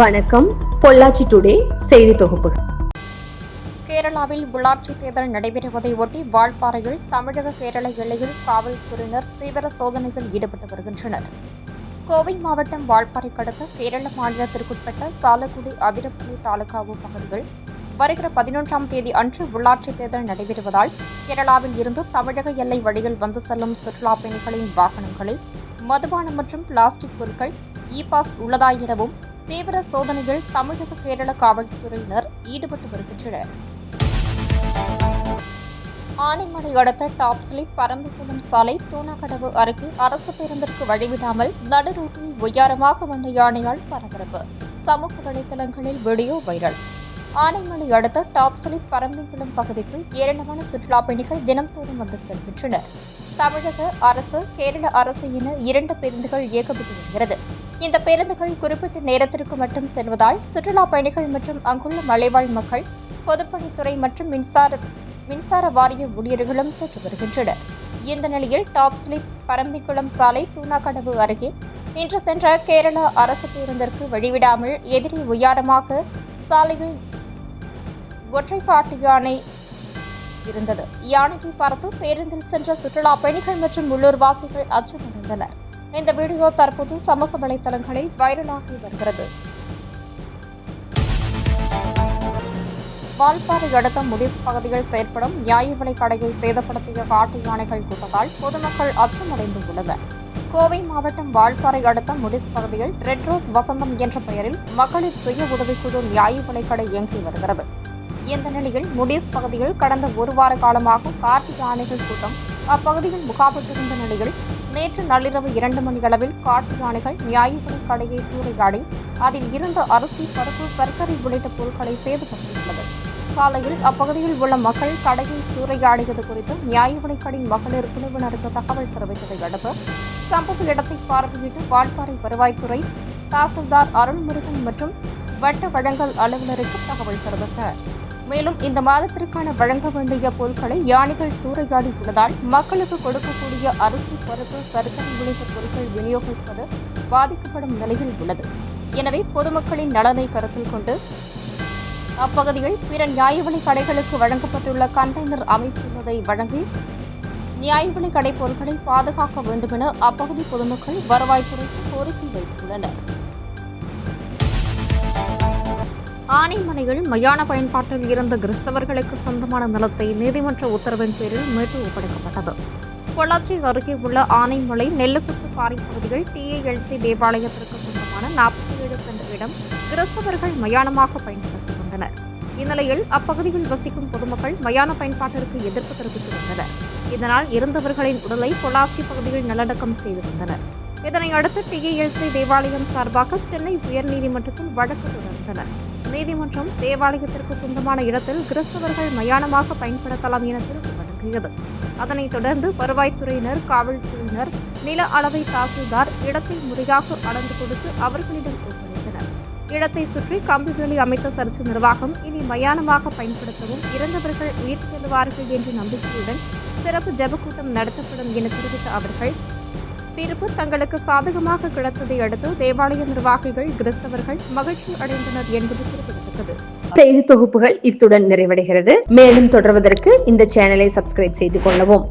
வணக்கம். பொள்ளாச்சி டுடே செய்தி தொகுப்பு கேரளாவில் உள்ளாட்சி தேர்தல் நடைபெறுவதை ஒட்டி வால்பாறையில் தமிழக கேரள எல்லையில் காவல்துறையினர் தீவிர சோதனையில் ஈடுபட்டு வருகின்றனர். கோவை மாவட்டம் வால்பாறை கடந்த கேரள மாநிலத்திற்குட்பட்ட சாலக்குடி அதிரப்பள்ளி தாலுகாவு பகுதிகள் வருகிற பதினொன்றாம் தேதி அன்று உள்ளாட்சி தேர்தல் நடைபெறுவதால் கேரளாவில் இருந்து தமிழக எல்லை வழியில் வந்து செல்லும் சுற்றுலா பயணிகளின் வாகனங்களில் மதுபானம் மற்றும் பிளாஸ்டிக் பொருட்கள் இ பாஸ் உள்ளதா எனவும் தீவிர சோதனையில் தமிழக கேரள காவல்துறையினர் ஈடுபட்டு வருகின்றனர். ஆனைமலை அடுத்த டாப்ஸ்லி பரம்பிக்குளம் சாலை தூணக்கடவு அருகே அரசு பேருந்திற்கு வழிவிடாமல் நடுரூட்டில் உயரமாக வந்த யானையால் பரபரப்பு. சமூக வலைதளங்களில் வீடியோ வைரல். ஆனைமலை அடுத்த டாப்ஸ்லி பரம்பிக்குளம் பகுதிக்கு ஏராளமான சுற்றுலா பயணிகள் தினம்தோறும் வந்து செல்கின்றனர். தமிழக அரசு கேரள அரசு என இரண்டு பேருந்துகள் இயக்கப்பட்டு வருகிறது இந்த பேருந்துகள் குறிப்பிட்ட நேரத்திற்கு மட்டும் செல்வதால் சுற்றுலா பயணிகள் மற்றும் அங்குள்ள மலைவாழ் மக்கள் பொதுப்பணித்துறை மற்றும் மின்சார மின்சார வாரிய ஊழியர்களும் சென்று வருகின்றனர். இந்த நிலையில் டாப் ஸ்லிப் பரம்பிக்குளம் சாலை தூணாக்கடவு அருகே இன்று சென்ற கேரள அரசு பேருந்திற்கு வழிவிடாமல் எதிரி உயாரமாக சாலையில் ஒற்றைப்பாட்டு யானை இருந்தது. யானையை பார்த்து பேருந்தில் சென்ற சுற்றுலா பயணிகள் மற்றும் உள்ளூர்வாசிகள் அச்சமடைந்தனர். இந்த வீடியோ தற்போது சமூக வலைதளங்களில் வைரலாகி வருகிறது. வால்பாறை அடுத்த முடிஸ் பகுதியில் செயற்படும் நியாய விலை கடையை சேதப்படுத்திய காட்டு யானைகள் கூட்டத்தால் பொதுமக்கள் அச்சமடைந்து உள்ளனர் கோவை மாவட்டம் வால்பாறை அடுத்த முடிஸ் பகுதியில் ரெட்ரோஸ் வசந்தம் என்ற பெயரில் மகளிர் சுய உதவிக்குழு நியாய கடை இயங்கி வருகிறது. இந்த நிலையில் முடிஸ் பகுதியில் கடந்த ஒரு வார காலமாக கார்த்திக் யானைகள் கூட்டம். அப்பகுதியில் முகாமிட்டிருந்த நிலையில் நேற்று நள்ளிரவு இரண்டு மணி அளவில் காட்டு யானைகள் நியாயப்படி கடையை சூறையாடி அதில் இருந்த அரிசி பருப்பு சர்க்கரை உள்ளிட்ட பொருட்களை சேதப்படுத்தியுள்ளது காலையில் அப்பகுதியில் உள்ள மக்கள் கடையை சூறையாடியது குறித்து நியாய விலைக்கடை மகளிர் குழுவினருக்கு தகவல் தெரிவித்ததை அடுத்து சம்பவ இடத்தை பார்வையிட்டு வால்பாறை வருவாய்த்துறை தாசில்தார் அருள்முருகன் மற்றும் வட்ட வழங்கல் அலுவலருக்கு தகவல் தெரிவித்தனர் மேலும் இந்த மாதத்திற்கான வழங்க வேண்டிய பொருட்களை யானைகள் சூறையாடி உள்ளதால் மக்களுக்கு கொடுக்கக்கூடிய அரிசி பருப்பு சர்க்கரை உள்ளிட்ட பொருட்கள் விநியோகிப்பது பாதிக்கப்படும் நிலையில் உள்ளது. எனவே பொதுமக்களின் நலனை கருத்தில் கொண்டு அப்பகுதியில் பிற நியாய விலை கடைகளுக்கு வழங்கப்பட்டுள்ள கண்டெய்னர் அமைப்புள்ளதை வழங்கி நியாய விலை கடை பொருட்களை பாதுகாக்க வேண்டுமென அப்பகுதி பொதுமக்கள் வருவாய்த்துறைக்கு கோரிக்கை வைத்துள்ளனர். ஆனைமலையில் மயான பயன்பாட்டில் இருந்த கிறிஸ்தவர்களுக்கு சொந்தமான நிலத்தை நீதிமன்ற உத்தரவின் பேரில் மீட்டு ஒப்படைக்கப்பட்டது. பொள்ளாச்சி அருகே உள்ள ஆனைமலை நெல்லுக்குத்து பாறை பகுதியில் டிஏஎல்சி தேவாலயத்திற்கு சொந்தமான நாற்பத்தி ஏழு சென்ற இடம் கிறிஸ்தவர்கள் மயானமாக பயன்படுத்தி வந்தனர். இந்நிலையில் அப்பகுதியில் வசிக்கும் பொதுமக்கள் மயான பயன்பாட்டிற்கு எதிர்ப்பு தெரிவித்து வந்தனர். இதனால் இருந்தவர்களின் உடலை பொள்ளாச்சி பகுதியில் நல்லடக்கம் செய்து வந்தனர். இதனை அடுத்து டிஏஎல்சி தேவாலயம் சார்பாக சென்னை உயர்நீதிமன்றத்தில் வழக்கு தொடர்ந்தனர். நீதிமன்றம் தேவாலயத்திற்கு சொந்தமான இடத்தில் கிறிஸ்தவர்கள் மயானமாக பயன்படுத்தலாம் என தீர்ப்பு வழங்கியது. அதனைத் தொடர்ந்து வருவாய்த்துறையினர் காவல்துறையினர் நில அளவை தாசில்தார் இடத்தை முறையாக அளந்து கொடுத்து அவர்களிடம் ஒப்படைத்தனர். இடத்தை சுற்றி கம்பிவேலி அமைத்த சர்ச்சு நிர்வாகம் இனி மயானமாக பயன்படுத்தவும் இறந்தவர்கள் உயிர் செல்வார்கள் என்ற நம்பிக்கையுடன் சிறப்பு ஜெபக்கூட்டம் நடத்தப்படும் என தெரிவித்த அவர்கள் தீர்ப்பு தங்களுக்கு சாதகமாக கிடைத்ததை அடுத்து தேவாலய நிர்வாகிகள் கிறிஸ்தவர்கள் மகிழ்ச்சி அடைந்தனர் என்பது குறிப்பிடத்தக்கது. செய்தி தொகுப்புகள் இத்துடன் நிறைவடைகிறது. மேலும் தொடர்வதற்கு இந்த சேனலை சப்ஸ்கிரைப் செய்து கொள்ளவும்.